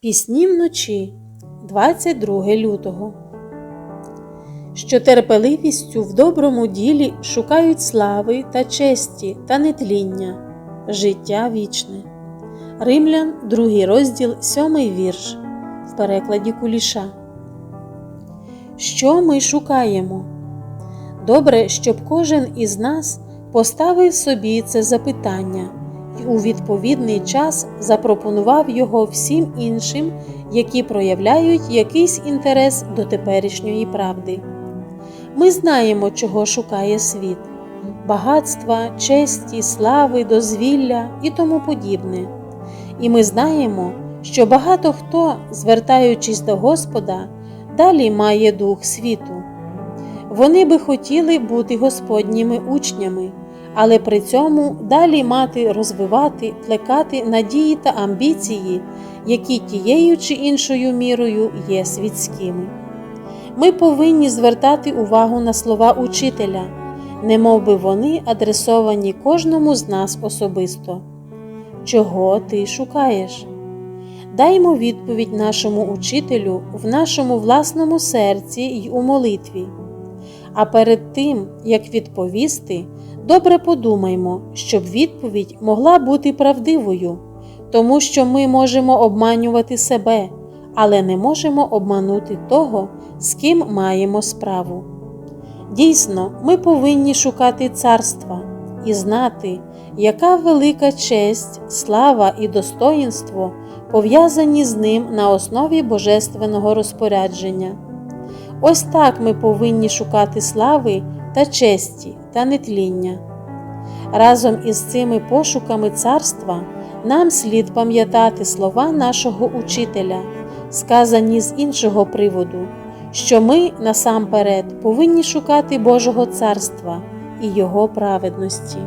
Пісні вночі 22 лютого. Що терпеливістю в доброму ділі шукають слави та честі та нетління, життя вічне. Римлян, 2 розділ, 7 вірш в перекладі Куліша. Що ми шукаємо? Добре, щоб кожен із нас поставив собі це запитання і у відповідний час запропонував його всім іншим, які проявляють якийсь інтерес до теперішньої правди. Ми знаємо, чого шукає світ багатства, честі, слави, дозвілля і тому подібне. І ми знаємо, що багато хто, звертаючись до Господа, далі має дух світу. Вони би хотіли бути Господніми учнями, але при цьому далі мати розвивати, плекати надії та амбіції, які тією чи іншою мірою є світськими. Ми повинні звертати увагу на слова учителя, немов би вони адресовані кожному з нас особисто. Чого ти шукаєш? Даймо відповідь нашому учителю в нашому власному серці й у молитві. А перед тим, як відповісти, добре подумаймо, щоб відповідь могла бути правдивою, тому що ми можемо обманювати себе, але не можемо обманути того, з ким маємо справу. Дійсно, ми повинні шукати царства і знати, яка велика честь, слава і достоїнство пов'язані з ним на основі божественного розпорядження. Ось так ми повинні шукати слави та честі та нетління. Разом із цими пошуками царства нам слід пам'ятати слова нашого учителя, сказані з іншого приводу, що ми насамперед повинні шукати Божого царства і Його праведності.